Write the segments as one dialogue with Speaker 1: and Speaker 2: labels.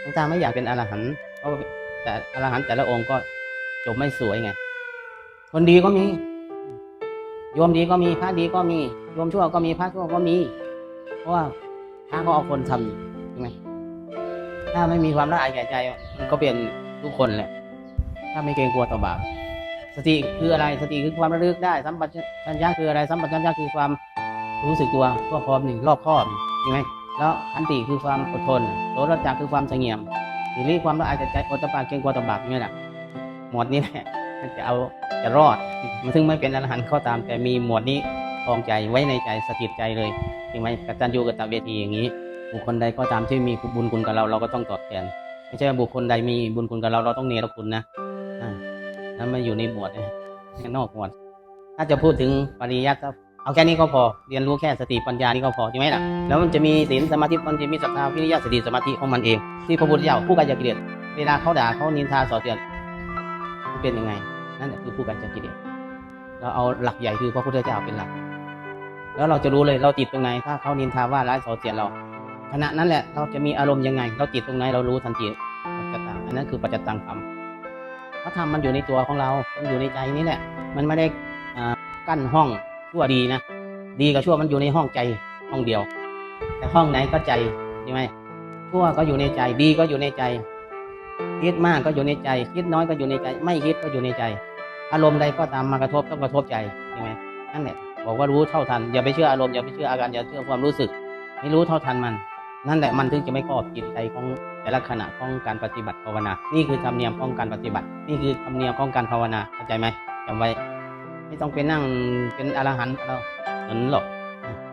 Speaker 1: หลวงตาไม่อยากเป็นอรหันต์เพราะแต่อรหันต์แต่ละองค์ก็จบไม่สวยไง คนดีก็มี โยมดีก็มีพระดีก็มี โยมชั่วก็มีพระชั่วก็มี เพราะว่าพระก็เอาคนทำใช่ไหมถ้าไม่มีความละอายแก่ใจ มันก็เป็นทุกคนแหละ ถ้าไม่เกรงกลัวต่อบาปสติคืออะไรสติคือความระลึกได้ สัมปชัญญะคืออะไร สัมปชัญญะคือความรู้สึกตัวทั่วพร้อมหนึ่งรอบครอบใช่ไหม แล้วขันติคือความอดทนโสรจักคือความเสงี่ยมสิริความละอายแก่ใจอดตะปาเกรงกลัวต่อบาปนี่แหละหมวดนี้แหละมันจะเอาจะรอด มันถึงไม่เป็นอรหันต์ก็ตาม แต่มีหมวดนี้คลองใจไว้ในใจสถิตใจเลยใช่ไหมกตัญญูกตเวทีอย่างนี้ บุคคลใดก็ตามที่มีบุญคุณกับเราเราก็ต้องตอบแทนไม่ใช่ว่าบุคคลใดมีบุญคุณกับเราเราต้องเนรคุณนะนั้นไม่อยู่ในหมวดนะนอกหมวด ถ้าจะพูดถึงปริยัติ เอาแค่นี้ก็พอเรียนรู้แค่สติปัญญานี่ก็พอใช่ไหมล่ะแล้วมันจะมีศีลสมาธิมันจะมีศรัทธาวิริยะสติสมาธิของมันเอง ที่พระพุทธเจ้าผู้การจะกิเลสเวลาเขาด่าเขานินทาส่อเสียดมันเป็นยังไง นั่นแหละคือผู้การจะกิเลสเราเอาหลักใหญ่คือพระพุทธเจ้าเป็นหลัก แล้วเราจะรู้เลยเราติดตรงไหน ถ้าเขานินทาว่าร้ายส่อเสียดเราขณะนั้นแหละเราจะมีอารมณ์ยังไง เราติดตรงไหนเรารู้ทันทีปัจจตังอันนั้นคือปัจจตังธรรมพระธรรมมันอยู่ในตัวของเรา มันอยู่ในใจนี่แหละ มันไม่ได้อ่ากั้นห้อง ชั่วดีนะดีกับชั่วมันอยู่ในห้องใจห้องเดียว แต่ห้องไหนก็ใจใช่ไหมชั่วก็อยู่ในใจดีก็อยู่ในใจ คิดมากก็อยู่ในใจ คิดน้อยก็อยู่ในใจ ไม่คิดก็อยู่ในใจ อารมณ์ใดก็ตามมากระทบต้องกระทบใจใช่ไหมนั่นแหละบอกว่ารู้เท่าทันอย่าไปเชื่ออารมณ์อย่าไปเชื่ออาการอย่าเชื่อความรู้สึก ให้รู้เท่าทันมัน นั่นแหละมันถึงจะไม่ครอบจิตใจของแต่ละขณะของการปฏิบัติภาวนา นี่คือธรรมเนียมของการปฏิบัติ นี่คือธรรมเนียมของการภาวนาเข้าใจไหมจำไว้ ไม่ต้องไปนั่งเป็นอรหันต์เราเหมือนหรอก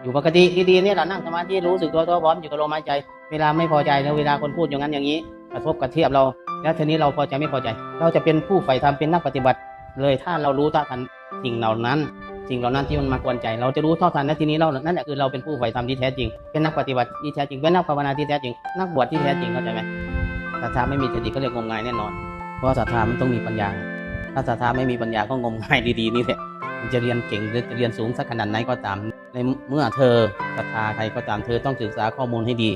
Speaker 1: อยู่ปกติดีๆเนี่ยเรานั่งสมาธิรู้สึกตัวตัวพร้อมอยู่กับลมหายใจ เวลาไม่พอใจแล้วเวลาคนพูดอย่างนั้นอย่างนี้กระทบกระเทียบเรา แล้วทีนี้เราพอใจไม่พอใจ เราจะเป็นผู้ใฝ่ธรรมเป็นนักปฏิบัติ เลยถ้าเรารู้เท่าทันสิ่งเหล่านั้นสิ่งเหล่านั้นที่มันมากวนใจ เราจะรู้เท่าทันและทีนี้เรานั่นแหละคือเราเป็นผู้ใฝ่ธรรมที่แท้จริง เป็นนักปฏิบัติที่แท้จริง เป็นนักภาวนาที่แท้จริง นักบวชที่แท้จริงเข้าใจไหมศรัทธาไม่มีสติก็เรียกงมงายแน่นอน เพราะศรัทธามันต้องมีปัญญา ถ้าศรัทธาไม่มีปัญญาก็งมงายดีๆนี่แหละมันจะเรียนเก่งหรือจะเรียนสูงสักขนาดไหนก็ตาม ในเมื่อเธอศรัทธาใครก็ตามเธอต้องศึกษาข้อมูลให้ดี